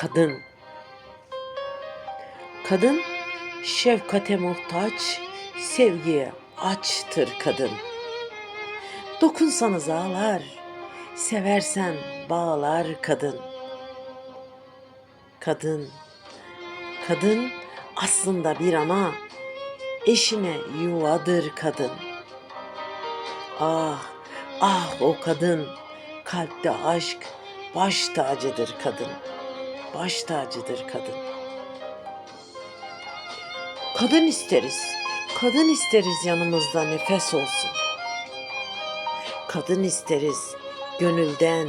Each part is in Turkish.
Kadın. Kadın şefkate muhtaç, sevgiye açtır kadın. Dokunsanız ağlar, seversen bağlar kadın. Kadın, kadın aslında bir ana, eşine yuvadır kadın. Ah, ah o kadın, kalpte aşk, baş tacıdır kadın. Baş tacıdır kadın. Kadın isteriz, kadın isteriz yanımızda nefes olsun. Kadın isteriz, gönülden,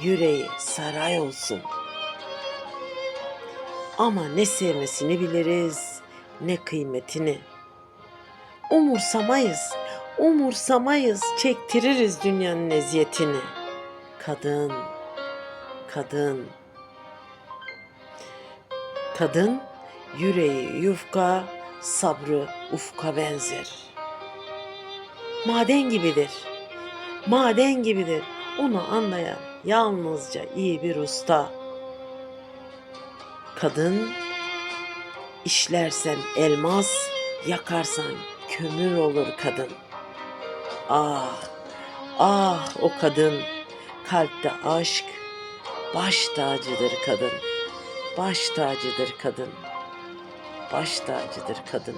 yüreği saray olsun. Ama ne sevmesini biliriz, ne kıymetini. Umursamayız, umursamayız, çektiririz dünyanın eziyetini. Kadın, kadın. Kadın yüreği yufka, sabrı ufka benzer. Maden gibidir. Maden gibidir. Onu anlayan yalnızca iyi bir usta. Kadın işlersen elmas, yakarsan kömür olur kadın. Ah, ah o kadın, kalpte aşk, baş tacıdır kadın. Baş tacıdır kadın. Baş tacıdır kadın.